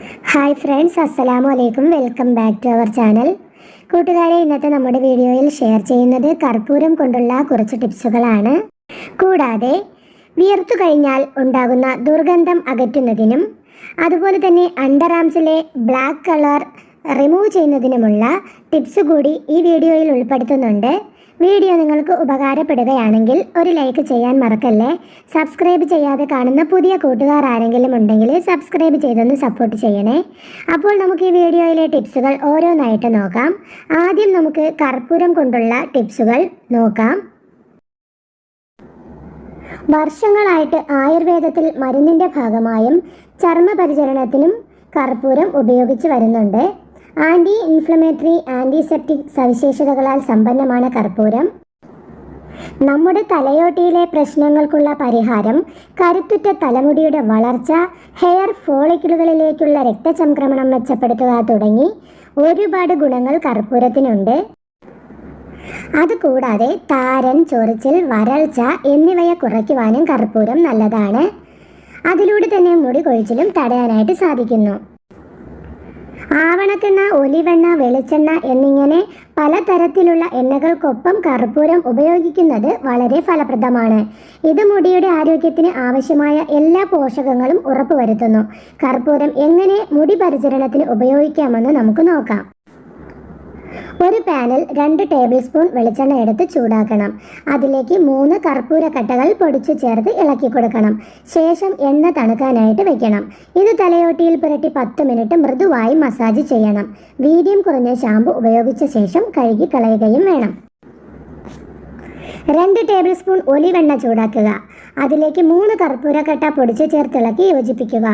Hi friends അസ്സലാമു അലൈക്കും welcome back to our channel. കൂട്ടുകാരെ ഇന്നത്തെ നമ്മുടെ വീഡിയോയിൽ ഷെയർ ചെയ്യുന്നത് കർപ്പൂരം കൊണ്ടുള്ള കുറച്ച് ടിപ്സുകളാണ്. കൂടാതെ വിയർത്തു കഴിഞ്ഞാൽ ഉണ്ടാകുന്ന ദുർഗന്ധം അകറ്റുന്നതിനും അതുപോലെ തന്നെ അണ്ടർ ആംസിലെ ബ്ലാക്ക് കളർ റിമൂവ് ചെയ്യുന്നതിനുമുള്ള ടിപ്സ് കൂടി ഈ വീഡിയോയിൽ ഉൾപ്പെടുത്തുന്നുണ്ട്. വീഡിയോ നിങ്ങൾക്ക് ഉപകാരപ്പെടുകയാണെങ്കിൽ ഒരു ലൈക്ക് ചെയ്യാൻ മറക്കല്ലേ? സബ്സ്ക്രൈബ് ചെയ്യാതെ കാണുന്ന പുതിയ കൂട്ടുകാർ ആരെങ്കിലും ഉണ്ടെങ്കിൽ സബ്സ്ക്രൈബ് ചെയ്തൊന്ന് സപ്പോർട്ട് ചെയ്യണേ. അപ്പോൾ നമുക്ക് ഈ വീഡിയോയിലെ ടിപ്സുകൾ ഓരോന്നായിട്ട് നോക്കാം. ആദ്യം നമുക്ക് കർപ്പൂരം കൊണ്ടുള്ള ടിപ്സുകൾ നോക്കാം. വർഷങ്ങളായിട്ട് ആയുർവേദത്തിൽ മരുന്നിന്റെ ഭാഗമായും ചർമ്മ പരിചരണത്തിനും കർപ്പൂരം ഉപയോഗിച്ച് വരുന്നുണ്ട്. ആന്റി ഇൻഫ്ലമേറ്ററി ആന്റിസെപ്റ്റിക് സവിശേഷതകളാൽ സമ്പന്നമാണ് കർപ്പൂരം. നമ്മുടെ തലയോട്ടിയിലെ പ്രശ്നങ്ങൾക്കുള്ള പരിഹാരം കരുത്തുറ്റ തലമുടിയുടെ വളർച്ച ഹെയർ ഫോളിക്കിളുകളിലേക്കുള്ള രക്തചംക്രമണം മെച്ചപ്പെടുത്തുക തുടങ്ങി ഒരുപാട് ഗുണങ്ങൾ കർപ്പൂരത്തിനുണ്ട്. അതുകൂടാതെ താരൻ ചൊറിച്ചിൽ വരൾച്ച എന്നിവയെ കുറയ്ക്കുവാനും കർപ്പൂരം നല്ലതാണ്. അതിലൂടെ തന്നെ മുടി കൊഴിച്ചിലും തടയാനായിട്ട് സാധിക്കുന്നു. ആവണക്കെണ്ണ ഒലിവെണ്ണ വെളിച്ചെണ്ണ എന്നിങ്ങനെ പലതരത്തിലുള്ള എണ്ണകൾക്കൊപ്പം കർപ്പൂരം ഉപയോഗിക്കുന്നത് വളരെ ഫലപ്രദമാണ്. ഇത് മുടിയുടെ ആരോഗ്യത്തിന് ആവശ്യമായ എല്ലാ പോഷകങ്ങളും ഉറപ്പുവരുത്തുന്നു. കർപ്പൂരം എങ്ങനെ മുടി പരിചരണത്തിന് ഉപയോഗിക്കാമെന്ന് നമുക്ക് നോക്കാം. ഒരു പാനിൽ രണ്ട് ടേബിൾ സ്പൂൺ വെളിച്ചെണ്ണ എടുത്ത് ചൂടാക്കണം. അതിലേക്ക് മൂന്ന് കർപ്പൂര കട്ടകൾ പൊടിച്ചു ചേർത്ത് ഇളക്കി കൊടുക്കണം. ശേഷം എണ്ണ തണുക്കാനായിട്ട് വെക്കണം. ഇത് തലയോട്ടിയിൽ പുരട്ടി പത്ത് മിനിറ്റ് മൃദുവായി മസാജ് ചെയ്യണം. വീര്യം കുറഞ്ഞ ഷാമ്പു ഉപയോഗിച്ച ശേഷം കഴുകി കളയുകയും വേണം. രണ്ട് ടേബിൾ സ്പൂൺ ഒലിവെണ്ണ ചൂടാക്കുക. അതിലേക്ക് മൂന്ന് കർപ്പൂരക്കട്ട പൊടിച്ച് ചേർത്തിളക്കി യോജിപ്പിക്കുക.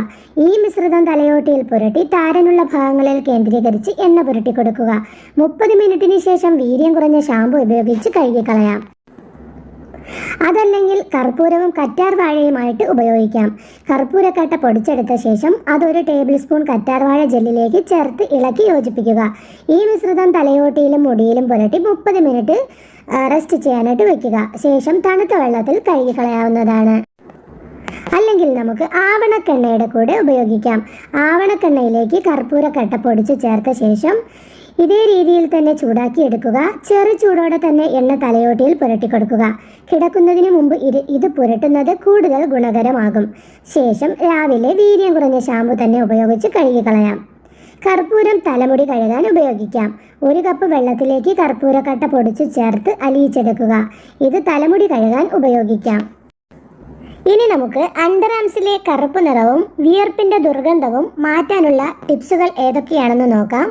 ഈ മിശ്രിതം തലയോട്ടിയിൽ പുരട്ടി താരനുള്ള ഭാഗങ്ങളിൽ കേന്ദ്രീകരിച്ച് എണ്ണ പുരട്ടി കൊടുക്കുക. മുപ്പത് മിനിറ്റിന് ശേഷം വീര്യം കുറഞ്ഞ ഷാമ്പു ഉപയോഗിച്ച് കഴുകിക്കളയാം. അതല്ലെങ്കിൽ കർപ്പൂരവും കറ്റാർ വാഴയുമായിട്ട് ഉപയോഗിക്കാം. കർപ്പൂരക്കട്ട പൊടിച്ചെടുത്ത ശേഷം അതൊരു ടേബിൾ സ്പൂൺ കറ്റാർ വാഴ ജെല്ലിലേക്ക് ചേർത്ത് ഇളക്കി യോജിപ്പിക്കുക. ഈ മിശ്രിതം തലയോട്ടിയിലും മുടിയിലും പുരട്ടി മുപ്പത് മിനിറ്റ് റെസ്റ്റ് ചെയ്യാനായിട്ട് വെക്കുക ശേഷം തണുത്ത വെള്ളത്തിൽ കഴുകിക്കളയാവുന്നതാണ്. അല്ലെങ്കിൽ നമുക്ക് ആവണക്കെണ്ണയുടെ കൂടെ ഉപയോഗിക്കാം. ആവണക്കെണ്ണയിലേക്ക് കർപ്പൂരക്കട്ട പൊടിച്ച് ചേർത്ത ശേഷം ഇതേ രീതിയിൽ തന്നെ ചൂടാക്കി എടുക്കുക. ചെറു ചൂടോടെ തന്നെ എണ്ണ തലയോട്ടിയിൽ പുരട്ടി കൊടുക്കുക. കിടക്കുന്നതിന് മുമ്പ് ഇത് ഇത് പുരട്ടുന്നത് കൂടുതൽ ഗുണകരമാകും. ശേഷം രാവിലെ വീര്യം കുറഞ്ഞ ഷാമ്പു തന്നെ ഉപയോഗിച്ച് കഴുകിക്കളയാം. കർപ്പൂരം തലമുടി കഴുകാൻ ഉപയോഗിക്കാം. ഒരു കപ്പ് വെള്ളത്തിലേക്ക് കർപ്പൂരക്കട്ട പൊടിച്ച് ചേർത്ത് അലിയിച്ചെടുക്കുക. ഇത് തലമുടി കഴുകാൻ ഉപയോഗിക്കാം. ഇനി നമുക്ക് അണ്ടർആംസിലെ കറുപ്പ് നിറവും വിയർപ്പിന്റെ ദുർഗന്ധവും മാറ്റാനുള്ള ടിപ്സുകൾ ഏതൊക്കെയാണെന്ന് നോക്കാം.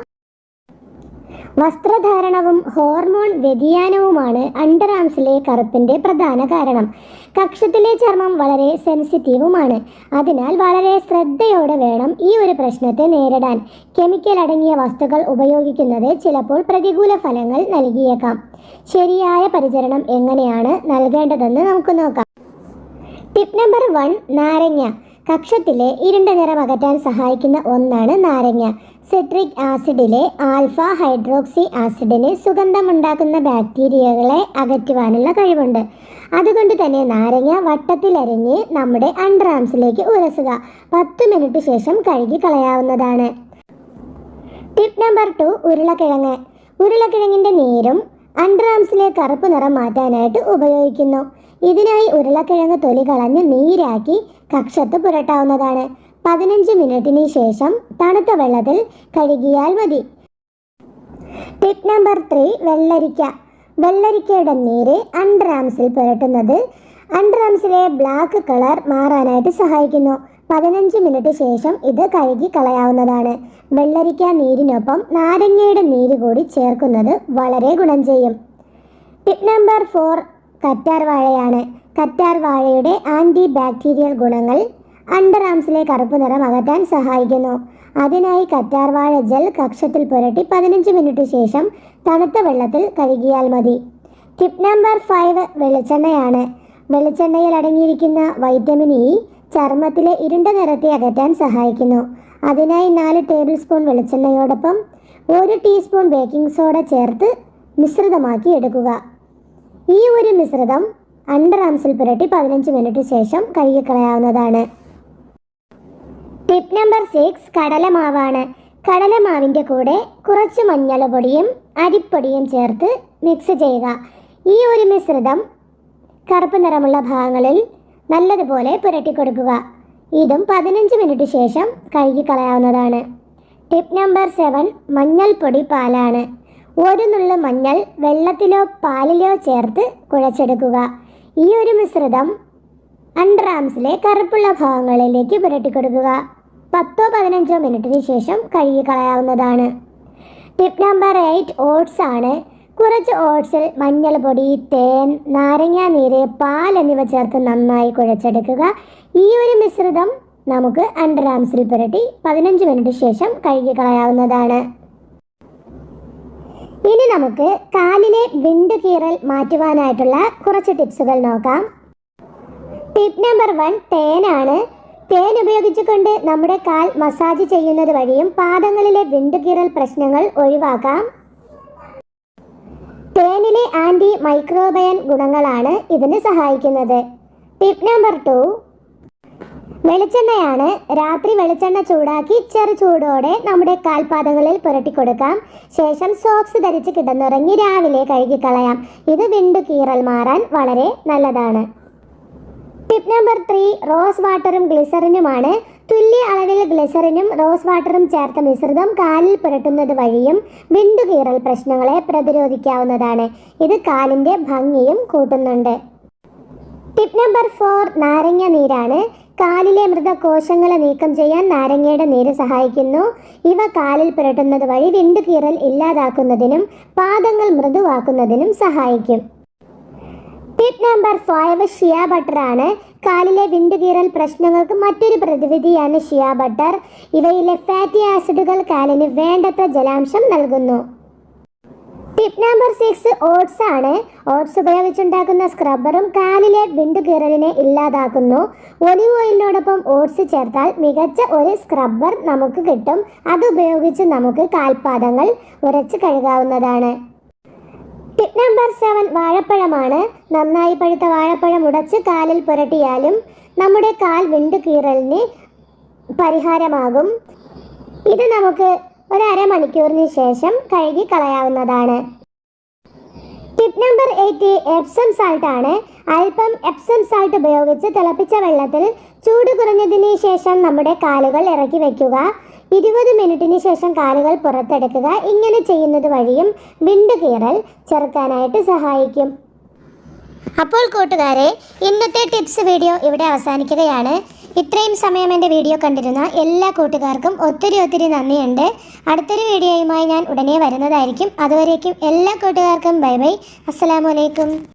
വസ്ത്രധാരണവും ഹോർമോൺ വ്യതിയാനവുമാണ് അണ്ടർ ആംസിലെ കറുപ്പിന്റെ പ്രധാന കാരണം. കക്ഷത്തിലെ ചർമ്മം വളരെ സെൻസിറ്റീവുമാണ് അതിനാൽ വളരെ ശ്രദ്ധയോടെ വേണം ഈ ഒരു പ്രശ്നത്തെ നേരിടാൻ. കെമിക്കൽ അടങ്ങിയ വസ്തുക്കൾ ഉപയോഗിക്കുന്നത് ചിലപ്പോൾ പ്രതികൂല ഫലങ്ങൾ നൽകിയേക്കാം. ശരിയായ പരിചരണം എങ്ങനെയാണ് നൽകേണ്ടതെന്ന് നമുക്ക് നോക്കാം. ടിപ്പ് നമ്പർ വൺ നാരങ്ങ. കക്ഷത്തിലെ ഇരുണ്ട നിറം അകറ്റാൻ സഹായിക്കുന്ന ഒന്നാണ് നാരങ്ങ. സിട്രിക് ആസിഡിലെ ആൽഫ ഹൈഡ്രോക്സി ആസിഡിന് സുഗന്ധമുണ്ടാക്കുന്ന ബാക്ടീരിയകളെ അകറ്റുവാനുള്ള കഴിവുണ്ട്. അതുകൊണ്ട് തന്നെ നാരങ്ങ വട്ടത്തിലരിഞ്ഞ് നമ്മുടെ അണ്ടർആംസിലേക്ക് ഉരസുക. പത്ത് മിനിറ്റ് ശേഷം കഴുകി കളയാവുന്നതാണ്. ടിപ്പ് നമ്പർ ടു ഉരുളക്കിഴങ്ങ്. ഉരുളക്കിഴങ്ങിന്റെ നീരും അണ്ടർആംസിലെ കറുപ്പ് നിറം മാറ്റാനായിട്ട് ഉപയോഗിക്കുന്നു. ഇതിനായി ഉരുളക്കിഴങ്ങ് തൊലി കളഞ്ഞ് നീരാക്കി കക്ഷത്ത് പുരട്ടാവുന്നതാണ്. പതിനഞ്ച് മിനിറ്റിന് ശേഷം തണുത്ത വെള്ളത്തിൽ കഴുകിയാൽ മതി. ടിപ്പ് നമ്പർ ത്രീ വെള്ളരിക്ക. വെള്ളരിക്കയുടെ നീര് അണ്ടർആംസിൽ പുരട്ടുന്നത് അണ്ടർആംസിലെ ബ്ലാക്ക് കളർ മാറാനായിട്ട് സഹായിക്കുന്നു. പതിനഞ്ച് മിനിറ്റ് ശേഷം ഇത് കഴുകി കളയാവുന്നതാണ്. വെള്ളരിക്ക നീരിനൊപ്പം നാരങ്ങയുടെ നീര് കൂടി ചേർക്കുന്നത് വളരെ ഗുണം ചെയ്യും. ടിപ്പ് നമ്പർ ഫോർ കറ്റാർ വാഴയാണ് കറ്റാർ വാഴയുടെ ആന്റി ബാക്ടീരിയൽ ഗുണങ്ങൾ അണ്ടർ ആംസിലെ കറുപ്പ് നിറം അകറ്റാൻ സഹായിക്കുന്നു. അതിനായി കറ്റാർവാഴ ജെൽ കക്ഷത്തിൽ പുരട്ടി പതിനഞ്ച് മിനിറ്റ് ശേഷം തണുത്ത വെള്ളത്തിൽ കഴുകിയാൽ മതി. ടിപ്പ് നമ്പർ ഫൈവ് വെളിച്ചെണ്ണയാണ്. വെളിച്ചെണ്ണയിൽ അടങ്ങിയിരിക്കുന്ന വൈറ്റമിൻ ഇ ചർമ്മത്തിലെ ഇരുണ്ട നിറത്തെ അകറ്റാൻ സഹായിക്കുന്നു. അതിനായി നാല് ടേബിൾ സ്പൂൺ വെളിച്ചെണ്ണയോടൊപ്പം ഒരു ടീസ്പൂൺ ബേക്കിംഗ് സോഡ ചേർത്ത് മിശ്രിതമാക്കി എടുക്കുക. ഈ ഒരു മിശ്രിതം അണ്ടർ ആംസിൽ പുരട്ടി പതിനഞ്ച് മിനിറ്റ് ശേഷം കഴുകിക്കളയാവുന്നതാണ്. ടിപ്പ് നമ്പർ സിക്സ് കടലമാവാണ്. കടലമാവിന്റെ കൂടെ കുറച്ച് മഞ്ഞൾപ്പൊടിയും അരിപ്പൊടിയും ചേർത്ത് മിക്സ് ചെയ്യുക. ഈ ഒരു മിശ്രിതം കറുപ്പ് നിറമുള്ള ഭാഗങ്ങളിൽ നല്ലതുപോലെ പുരട്ടി കൊടുക്കുക. ഇതും പതിനഞ്ച് മിനിറ്റ് ശേഷം കഴുകി കളയാവുന്നതാണ്. ടിപ്പ് നമ്പർ സെവൻ മഞ്ഞൾപ്പൊടി പാലാണ്. ഒരു നുള്ളു മഞ്ഞൾ വെള്ളത്തിലോ പാലിലോ ചേർത്ത് കുഴച്ചെടുക്കുക. ഈ ഒരു മിശ്രിതം അണ്ടർ ആംസിലെ കറുപ്പുള്ള ഭാഗങ്ങളിലേക്ക് പുരട്ടിക്കൊടുക്കുക പത്തോ പതിനഞ്ചോ മിനിറ്റിന് ശേഷം കഴുകി കളയാവുന്നതാണ്. ടിപ്പ് നമ്പർ എയ്റ്റ് ഓട്സ് ആണ്. കുറച്ച് ഓട്സിൽ മഞ്ഞൾപ്പൊടി തേൻ നാരങ്ങ നീര് പാൽ എന്നിവ ചേർത്ത് നന്നായി കുഴച്ചെടുക്കുക. ഈ ഒരു മിശ്രിതം നമുക്ക് അണ്ടർ ആംസിൽ പുരട്ടി പതിനഞ്ച് മിനിറ്റ് ശേഷം കഴുകി കളയാവുന്നതാണ്. ഇനി നമുക്ക് കാലിലെ വിണ്ട് കീറൽ മാറ്റുവാനായിട്ടുള്ള കുറച്ച് ടിപ്സുകൾ നോക്കാം. ടിപ്പ് നമ്പർ വൺ തേനാണ് തേൻ ഉപയോഗിച്ചുകൊണ്ട് നമ്മുടെ കാൽ മസാജ് ചെയ്യുന്നത് വഴിയും പാദങ്ങളിലെ വിണ്ടുകീറൽ പ്രശ്നങ്ങൾ ഒഴിവാക്കാം. തേനിലെ ആന്റി മൈക്രോബയൻ ഗുണങ്ങളാണ് ഇതിന് സഹായിക്കുന്നത്. ടിപ്പ് നമ്പർ ടു വെളിച്ചെണ്ണയാണ്. രാത്രി വെളിച്ചെണ്ണ ചൂടാക്കി ചെറു ചൂടോടെ നമ്മുടെ കാൽപാദങ്ങളിൽ പുരട്ടി കൊടുക്കാം ശേഷം സോക്സ് ധരിച്ച് കിടന്നുറങ്ങി രാവിലെ കഴുകിക്കളയാം. ഇത് വിണ്ടു കീറൽ മാറാൻ വളരെ നല്ലതാണ്. ടിപ്പ് നമ്പർ ത്രീ റോസ് വാട്ടറും ഗ്ലിസറിനുമാണ് തുല്യ അളവിൽ ഗ്ലിസറിനും റോസ് വാട്ടറും ചേർത്ത മിശ്രിതം കാലിൽ പുരട്ടുന്നത് വഴിയും വിണ്ടുകീറൽ പ്രശ്നങ്ങളെ പ്രതിരോധിക്കാവുന്നതാണ്. ഇത് കാലിന്റെ ഭംഗിയും കൂട്ടുന്നുണ്ട്. ടിപ്പ് നമ്പർ ഫോർ നാരങ്ങ നീരാണ്. കാലിലെ മൃതകോശങ്ങളെ നീക്കം ചെയ്യാൻ നാരങ്ങയുടെ നീര് സഹായിക്കുന്നു. ഇവ കാലിൽ പുരട്ടുന്നത് വഴി വിണ്ടുകീറൽ ഇല്ലാതാക്കുന്നതിനും പാദങ്ങൾ മൃദുവാക്കുന്നതിനും സഹായിക്കും. Tip number five shea butter ആണ്. കാലിലെ വിണ്ടുകീറൽ പ്രശ്നങ്ങൾക്ക് മറ്റൊരു പ്രതിവിധിയാണ് ഷിയ ബട്ടർ ഇവയിലെ ഫാറ്റി ആസിഡുകൾ കാലിന് വേണ്ടത്ര ജലാംശം നൽകുന്നു. ടിപ്പ് നമ്പർ സിക്സ് ഓട്സ് ആണ്. ഓട്സ് ഉപയോഗിച്ചുണ്ടാക്കുന്ന സ്ക്രബ്ബറും കാലിലെ വിണ്ടുകീറലിനെ ഇല്ലാതാക്കുന്നു. ഒലിവ് ഓയിലിനോടൊപ്പം ഓട്സ് ചേർത്താൽ മികച്ച ഒരു സ്ക്രബ്ബർ നമുക്ക് കിട്ടും. അത് ഉപയോഗിച്ച് നമുക്ക് കാൽപാദങ്ങൾ ഉരച്ച് കഴുകാവുന്നതാണ്. ടിപ്പ് നമ്പർ സെവൻ വാഴപ്പഴമാണ്. നന്നായി പഴുത്ത വാഴപ്പഴം ഉടച്ച് കാലിൽ പുരട്ടിയാലും നമ്മുടെ കാൽ വിണ്ടു കീറലിന് പരിഹാരമാകും. ഇത് നമുക്ക് ഒരു ശേഷം കഴുകി കളയാവുന്നതാണ്. Tip number eight Epsom salt ആണ്. അല്പം എപ്സം സാൾട്ട് ഉപയോഗിച്ച് തിളപ്പിച്ച വെള്ളത്തിൽ ചൂട് കുറഞ്ഞതിന് ശേഷം നമ്മുടെ കാലുകൾ ഇറക്കി വയ്ക്കുക ഇരുപത് മിനിറ്റിന് ശേഷം കാലുകൾ പുറത്തെടുക്കുക. ഇങ്ങനെ ചെയ്യുന്നത് വഴിയും വിണ്ടു കീറൽ ചെറുക്കാനായിട്ട് സഹായിക്കും. അപ്പോൾ കൂട്ടുകാരെ ഇന്നത്തെ ടിപ്സ് വീഡിയോ ഇവിടെ അവസാനിക്കുകയാണ്. ഇത്രയും സമയം എന്റെ വീഡിയോ കണ്ടിരുന്ന എല്ലാ കൂട്ടുകാർക്കും ഒത്തിരി ഒത്തിരി നന്ദിയുണ്ട്. അടുത്തൊരു വീഡിയോയുമായി ഞാൻ ഉടനെ വരുന്നതായിരിക്കും. അതുവരേക്കും എല്ലാ കൂട്ടുകാർക്കും ബൈ ബൈ. അസ്സലാമു അലൈക്കും.